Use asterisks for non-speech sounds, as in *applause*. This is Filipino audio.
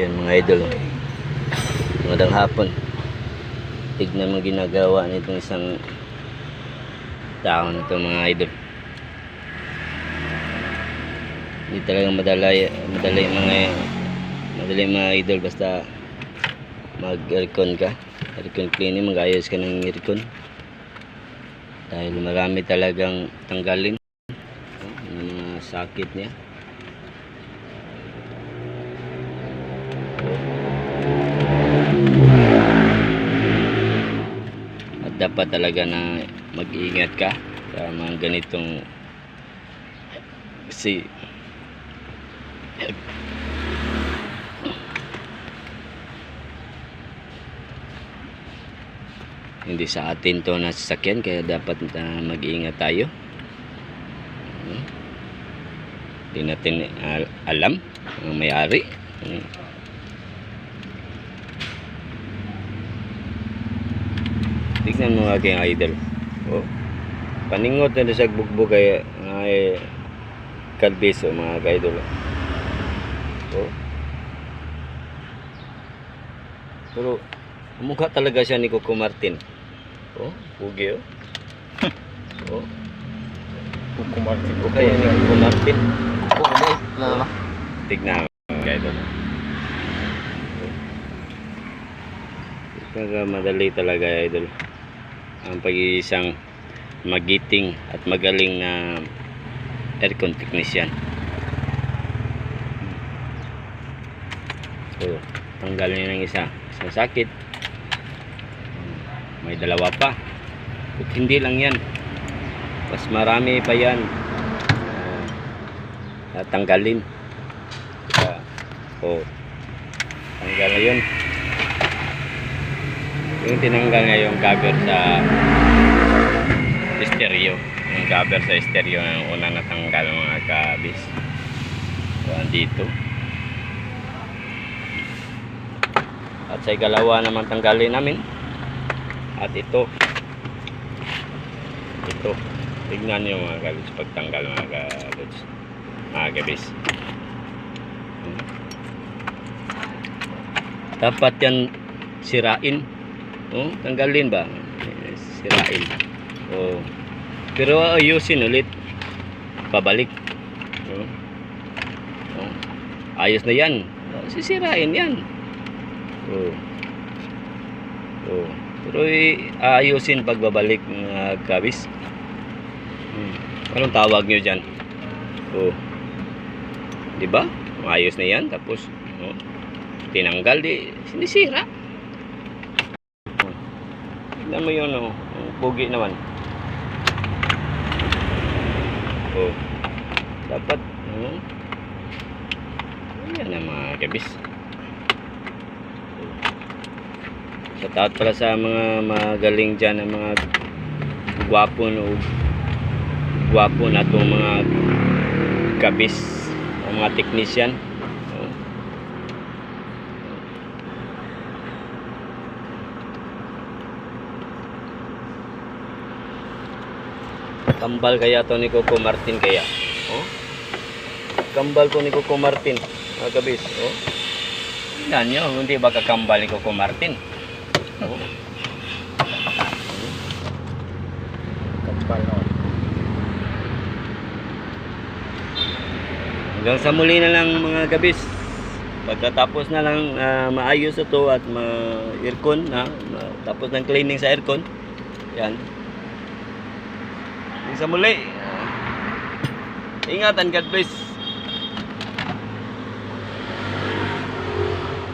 Yan mga idol. Magandang hapon. Tignan mo ginagawa nitong isang tao na to mga idol. Hindi talaga madalay, madali mga madali mga idol basta mag-aircon ka. Aircon cleaning, mag-ayos ka ng aircon. Dahil marami talagang tanggalin yung mga sakit niya. Dapat talaga na mag-iingat ka sa mga ganitong kasi hindi sa atin to na sasakyan kaya dapat na mag-iingat tayo. Hmm. hindi natin al- alam ang may-ari tignan mo aking idol oh. paningot na sa bugbog kay ay kalbiso mga ka-idol oh. pero mukha talaga siya ni Coco Martin oh pugi oh *laughs* oh Kuko Martin. o kaya ni Coco Martin Kuko Martin. Lala. tignan mga ka-idol Talaga madali talaga idol ang pag-iisang magiting at magaling na aircon technician. So, tanggalin niya ng isa. Isang sakit. May dalawa pa. At hindi lang yan. Mas marami pa yan. Uh, tatanggalin. Kaya, oh, tanggal na yun. Yung tinanggal niya yung cover sa stereo. Yung cover sa stereo yung una natanggal mga kabis. So, andito. At sa ikalawa naman tanggalin namin. At ito. Ito. Tignan niyo mga kabis pagtanggal mga kabis. Mga kabis. Hmm. Dapat yan sirain. Oh, tanggalin ba? Sirain. Oh. Pero ayusin ulit. Pabalik. Oh. Oh. Ayos na yan. Oh, sisirain yan. Oh. Oh. Pero ayusin pagbabalik mga kabis. Hmm. Anong tawag nyo dyan? Oh. Di ba? Ayos na yan. Tapos, oh. tinanggal di sinisira. Tignan mo yun, oh. Pugi naman. Oh. Dapat, oh. Yan ang mga kabis. Shout out pala sa mga magaling dyan, ang mga gwapo no gwapo na itong mga kabis, ang mga technician. Oh. Kambal kaya to ni Coco Martin kaya. Oh. Kambal ko ni Coco Martin. Mga kabis. Oh. Yan nyo, hindi ba kakambal ni Coco Martin? Oh. Kampal no. Hanggang sa muli na lang mga gabis. Pagkatapos na lang ah, maayos ito at ma-aircon na, ma- tapos ng cleaning sa aircon. Yan. Hanggang sa muli. Ingatan God bless.